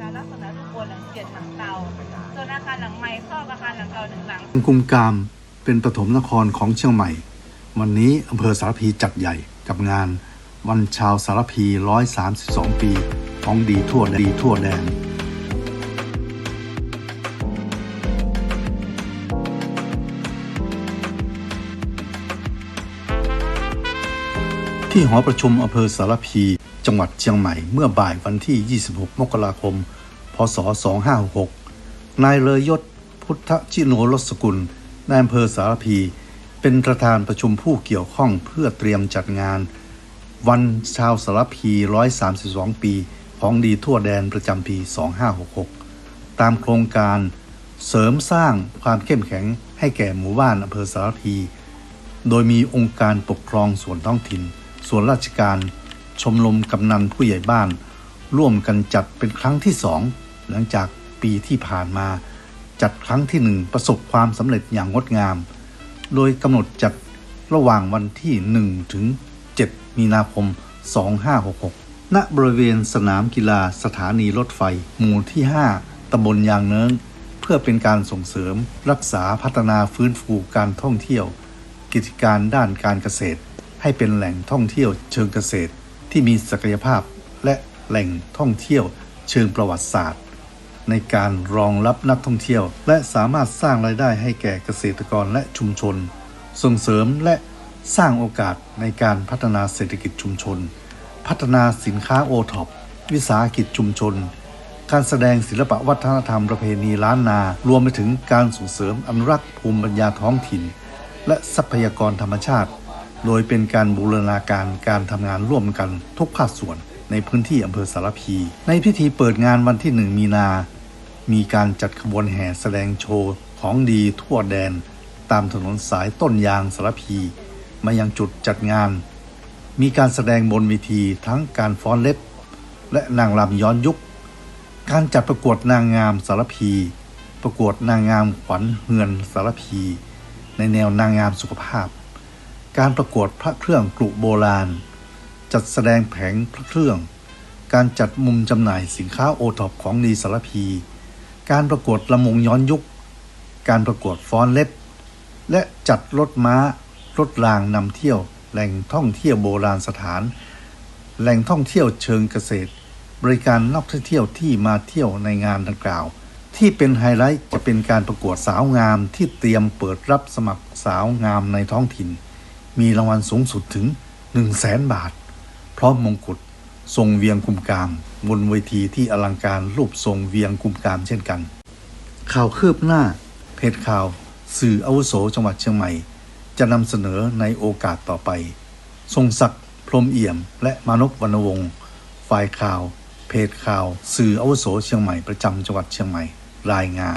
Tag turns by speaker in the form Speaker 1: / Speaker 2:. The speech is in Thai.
Speaker 1: จะลักษณะรูปบนหลังเกียรหลังเตาส่วนอาคารหลังใหม่ครอบอาคารหลังเก่าหนึ่งหลัง
Speaker 2: กุมกามเป็นปฐมนครของเชียงใหม่ วันนี้อำเภอสารพีจัดใหญ่กับงาน วันชาวสารพี 132 ปี ของดีทั่วดีทั่วแดนที่หอประชุมอำเภอสารพี จังหวัดเชียงใหม่เมื่อบ่ายวันที่ 26 มกราคม พศ 2566 นายเลอยศพุทธชิโนรสกุลนายอำเภอสารพี เป็นประธานประชุมผู้เกี่ยวข้องเพื่อเตรียมจัดงาน วันชาวสารพี 132 ปี ของดีทั่วแดนประจำปี 2566 ตามโครงการเสริมสร้างความเข้มแข็งให้แก่หมู่บ้านอำเภอสารพี โดยมีองค์การปกครองส่วนท้องถิ่น ส่วนราชการ ชมรมกำนันผู้ใหญ่บ้าน ร่วมกันจัดเป็นครั้งที่สองหลังจากปีที่ผ่านมา จัดครั้งที่หนึ่งประสบความสำเร็จอย่างงดงาม โดยกำหนดจัดระหว่างวันที่ 1 ถึง 7 มีนาคม 2566 ณ บริเวณสนามกีฬาสถานีรถไฟ หมู่ที่ 5ตำบลยางเนิ้งเพื่อเป็นการส่งเสริม รักษาพัฒนาฟื้นฟูการท่องเที่ยว กิจการด้านการเกษตร ให้เป็นแหล่งท่องเที่ยวเชิงเกษตร ที่มีศักยภาพและแหล่งท่องเที่ยวเชิงประวัติศาสตร์ ในการรองรับนักท่องเที่ยว และสามารถสร้างรายได้ให้แก่เกษตรกรและชุมชน ส่งเสริมและสร้างโอกาสในการพัฒนาเศรษฐกิจชุมชน พัฒนาสินค้าโอท็อปวิสาหกิจชุมชน การแสดงศิลปะวัฒนธรรมประเพณีล้านนา รวมไปถึงการส่งเสริมอนุรักษ์ภูมิปัญญาท้องถิ่น และทรัพยากรธรรมชาติ โดยเป็นการบูรณาการการทำงานร่วมกันทุกภาคส่วนในพื้นที่อำเภอสารพี ในพิธีเปิดงานวันที่หนึ่งมีนา มีการจัดขบวนแห่แสดงโชว์ของดีทั่วแดน ตามถนนสายต้นยางสารพี มายังจุดจัดงาน มีการแสดงบนเวทีทั้งการฟ้อนเล็บ และนางรำย้อนยุค การจัดประกวดนางงามสารพี ประกวดนางงามขวัญเฮือนสารพี ในแนวนางงามสุขภาพ การประกวดพระเครื่องกรุโบราณ จัดแสดงแผงพระเครื่อง การจัดมุมจำหน่ายสินค้าโอท็อปของดีสารพี การประกวดลำวงย้อนยุค การประกวดฟ้อนเล็บ และจัดรถม้ารถรางนำเที่ยว แหล่งท่องเที่ยวโบราณสถาน แหล่งท่องเที่ยวเชิงเกษตร บริการนักท่องเที่ยวที่มาเที่ยวในงานดังกล่าว ที่เป็นไฮไลท์จะเป็นการประกวดสาวงามที่เตรียมเปิดรับสมัครสาวงามในท้องถิ่น มีรางวัลสูงสุดถึง 1 0 0 0 0แสนบาท พร้อมมงกุฎทรงเวียงกุมกาม บนเวทีที่อลังการรูปทรงเวียงกุมกามเช่นกัน ข่าวคืบหน้า เพจข่าว สื่ออาวุโสจังหวัดเชียงใหม่ จะนำเสนอในโอกาสต่อไป ทรงศักดิ์พรมเอี่ยม และมานพวรรณวงศ์ฝ่ายข่าว เพจข่าว สื่ออาวุโสเชียงใหม่ประจำจังหวัดเชียงใหม่ รายงาน